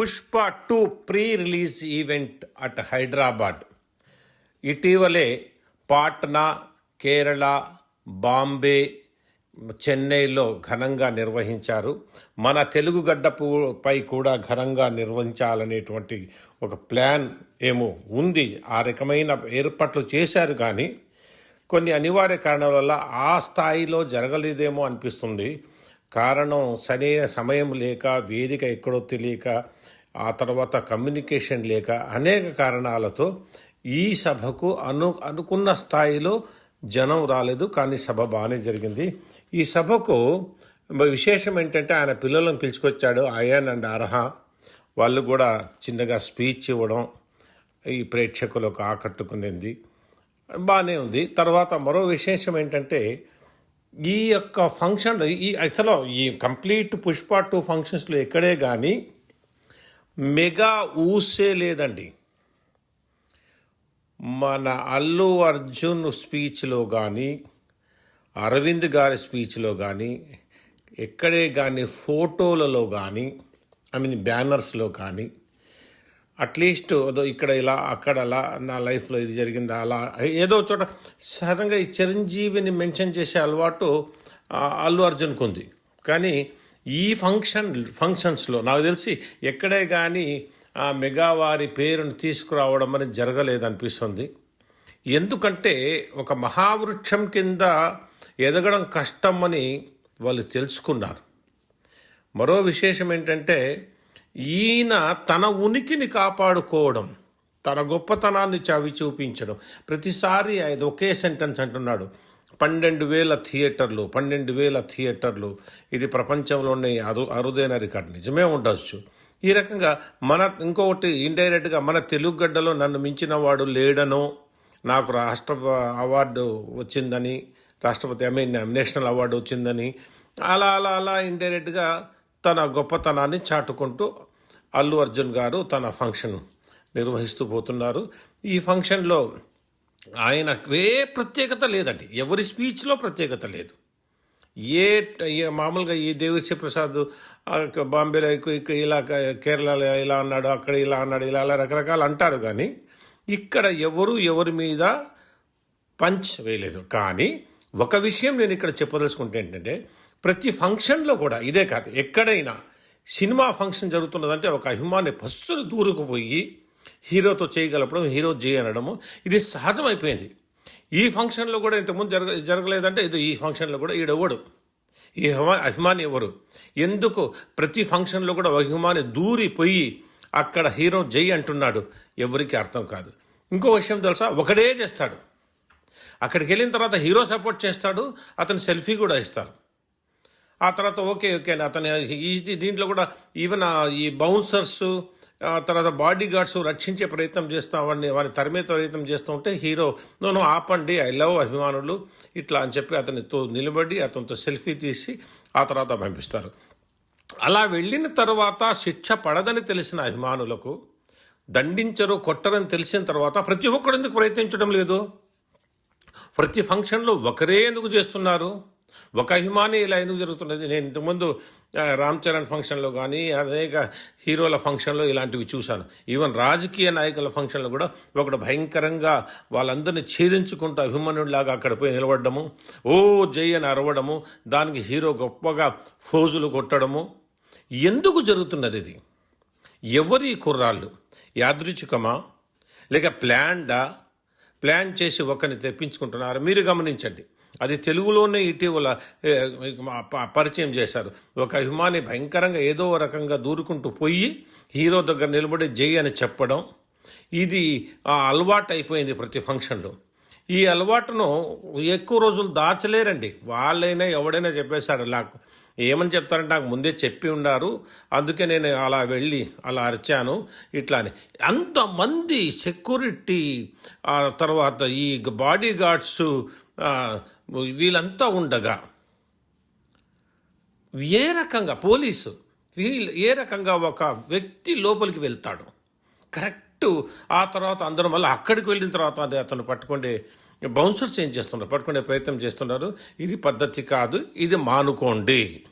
Pushpa two pre release event at Hyderabad. ఇటీవలే పాట్నా కేరళ బాంబే చెన్నైలో ఘనంగా నిర్వహించారు. మన తెలుగు గడ్డపు పై కూడా ఘనంగా నిర్వహించాలనేటువంటి ఒక ప్లాన్ ఏమో ఉంది. ఆ రకమైన ఏర్పాట్లు చేశారు కానీ కొన్ని అనివార్య కారణాల వల్ల ఆ స్థాయిలో జరగలేదేమో అనిపిస్తుంది. కారణం సరైన సమయం లేక వేదిక ఎక్కడో తెలియక ఆ తర్వాత కమ్యూనికేషన్ లేక అనేక కారణాలతో ఈ సభకు అను అనుకున్న స్థాయిలో జనం రాలేదు. కానీ సభ బాగానే జరిగింది. ఈ సభకు విశేషం ఏంటంటే ఆయన పిల్లలను పిలుచుకొచ్చాడు. Ion and Arha. వాళ్ళు కూడా చిన్నగా స్పీచ్ ఇవ్వడం ఈ ప్రేక్షకులకు ఆకట్టుకునేది. బాగానే ఉంది. తర్వాత మరో విశేషం ఏంటంటే ఈ యొక్క ఫంక్షన్ ఈ అసలు ఈ కంప్లీట్ పుష్ప టూ ఫంక్షన్స్లో ఎక్కడే కానీ మెగా ఊసే లేదండి. మన అల్లు అర్జున్ స్పీచ్లో కానీ అరవింద్ గారి స్పీచ్లో కానీ ఎక్కడే కానీ ఫోటోలలో కానీ ఐ మీన్ బ్యానర్స్లో కానీ అట్లీస్ట్ ఏదో ఇక్కడ ఇలా అక్కడ అలా నా లైఫ్లో ఇది జరిగిందా అలా ఏదో చోట సహజంగా ఈ చిరంజీవిని మెన్షన్ చేసే అలవాటు అల్లు అర్జున్కు ఉంది. కానీ ఈ ఫంక్షన్ ఫంక్షన్స్లో నాకు తెలిసి ఎక్కడే కానీ ఆ మెగా వారి పేరును తీసుకురావడం అనేది జరగలేదనిపిస్తుంది. ఎందుకంటే ఒక మహావృక్షం కింద ఎదగడం కష్టం అని వాళ్ళు తెలుసుకున్నారు. మరో విశేషం ఏంటంటే ఈయన తన ఉనికిని కాపాడుకోవడం తన గొప్పతనాన్ని చవి చూపించడం. ప్రతిసారి ఆయన ఒకే సెంటెన్స్ అంటున్నాడు. పన్నెండు వేల థియేటర్లు పన్నెండు వేల థియేటర్లు. ఇది ప్రపంచంలోనే అరు అరుదైన రికార్డు. నిజమే ఉండొచ్చు. ఈ రకంగా మన ఇంకొకటి ఇండైరెక్ట్గా మన తెలుగు గడ్డలో నన్ను మించిన వాడు లేడనో నాకు రాష్ట్ర అవార్డు వచ్చిందని రాష్ట్రపతి ఐ మీన్ నేషనల్ అవార్డు వచ్చిందని అలా అలా అలా ఇండైరెక్ట్గా తన గొప్పతనాన్ని చాటుకుంటూ అల్లు అర్జున్ గారు తన ఫంక్షన్ నిర్వహిస్తూ పోతున్నారు. ఈ ఫంక్షన్లో ఆయన ఏ ప్రత్యేకత లేదండి. ఎవరి స్పీచ్లో ప్రత్యేకత లేదు. ఏ మామూలుగా ఈ దేవిశ్రీ ప్రసాద్ బాంబేలో ఇలా కేరళలో ఇలా అన్నాడు అక్కడ ఇలా అన్నాడు ఇలా అలా రకరకాలు అంటారు కానీ ఇక్కడ ఎవరు ఎవరి మీద పంచ్ వేయలేదు. కానీ ఒక విషయం నేను ఇక్కడ చెప్పదలుచుకుంటే ఏంటంటే ప్రతి ఫంక్షన్లో కూడా ఇదే కాదు ఎక్కడైనా సినిమా ఫంక్షన్ జరుగుతున్నదంటే ఒక అభిమాని బస్సును దూరుకుపోయి హీరోతో చేయగలపడం హీరో చేయనడము అనడము ఇది సహజమైపోయింది. ఈ ఫంక్షన్లో కూడా ఇంతకుముందు జరగ జరగలేదంటే ఇది ఈ ఫంక్షన్లో కూడా ఈడెవడు? ఈ అభిమాని ఎవరు? ఎందుకు ప్రతి ఫంక్షన్లో కూడా ఒక అభిమాని దూరిపోయి అక్కడ హీరో జై అంటున్నాడు? ఎవరికి అర్థం కాదు. ఇంకో విషయం తెలుసా? ఒకడే చేస్తాడు. అక్కడికి వెళ్ళిన తర్వాత హీరో సపోర్ట్ చేస్తాడు అతను సెల్ఫీ కూడా ఇస్తారు. ఆ తర్వాత ఓకే ఓకే అని అతను ఈ దీంట్లో కూడా ఈవెన్ ఆ ఈ బౌన్సర్స్ ఆ తర్వాత బాడీ గార్డ్స్ రక్షించే ప్రయత్నం చేస్తాం వాడిని వారిని తరిమే ప్రయత్నం చేస్తూ ఉంటే హీరో నన్ను ఆపండి ఐ లవ్ అభిమానులు ఇట్లా అని చెప్పి అతనితో నిలబడి అతనితో సెల్ఫీ తీసి ఆ తర్వాత పంపిస్తారు. అలా వెళ్ళిన తర్వాత శిక్ష పడదని తెలిసిన అభిమానులకు దండించరు కొట్టరని తెలిసిన తర్వాత ప్రతి ఒక్కరు ఎందుకు ప్రయత్నించడం లేదు? ప్రతి ఫంక్షన్లో ఒకరే ఎందుకు చేస్తున్నారు? ఒక అభిమాని ఇలా ఎందుకు జరుగుతున్నది నేను ఇంతకుముందు రామ్ చరణ్ ఫంక్షన్లో కానీ అనేక హీరోల ఫంక్షన్లో ఇలాంటివి చూశాను. ఈవెన్ రాజకీయ నాయకుల ఫంక్షన్లో కూడా ఒకడు భయంకరంగా వాళ్ళందరినీ ఛేదించుకుంటూ అభిమానుడిలాగా అక్కడ పోయి నిలబడము ఓ జై అని అరవడము దానికి హీరో గొప్పగా ఫోజులు కొట్టడము. ఎందుకు జరుగుతున్నది ఇది? ఎవరి కుర్రాళ్ళు? యాదృచ్ఛికమా? లేక ప్లాన్డా? ప్లాన్ చేసి ఒకరిని తెప్పించుకుంటున్నారు? మీరు గమనించండి. అది తెలుగులోనే ఇటీవల పరిచయం చేశారు. ఒక అభిమాని భయంకరంగా ఏదో రకంగా దూరుకుంటూ పోయి హీరో దగ్గర నిలబడి జై అని చెప్పడం ఇది ఆ అలవాటు అయిపోయింది ప్రతి ఫంక్షన్లో. ఈ అలవాటును ఎక్కువ రోజులు దాచలేరండి. వాళ్ళైనా ఎవడైనా చెప్పేశాడు నాకు ఏమని చెప్తారంటే నాకు ముందే చెప్పి ఉన్నారు అందుకే నేను అలా వెళ్ళి అలా అరిచాను ఇట్లా అని. అంతమంది సెక్యూరిటీ తర్వాత ఈ బాడీ గార్డ్స్ వీళ్ళంతా ఉండగా ఏ రకంగా పోలీసు వీళ్ళు ఏ రకంగా ఒక వ్యక్తి లోపలికి వెళ్తాడు? కరెక్ట్ ఆ తర్వాత అందరం వల్ల అక్కడికి వెళ్ళిన తర్వాత అది అతను పట్టుకుండే బౌన్సర్స్ ఏం చేస్తున్నారు? పట్టుకునే ప్రయత్నం చేస్తున్నారు. ఇది పద్ధతి కాదు ఇది మానుకోండి.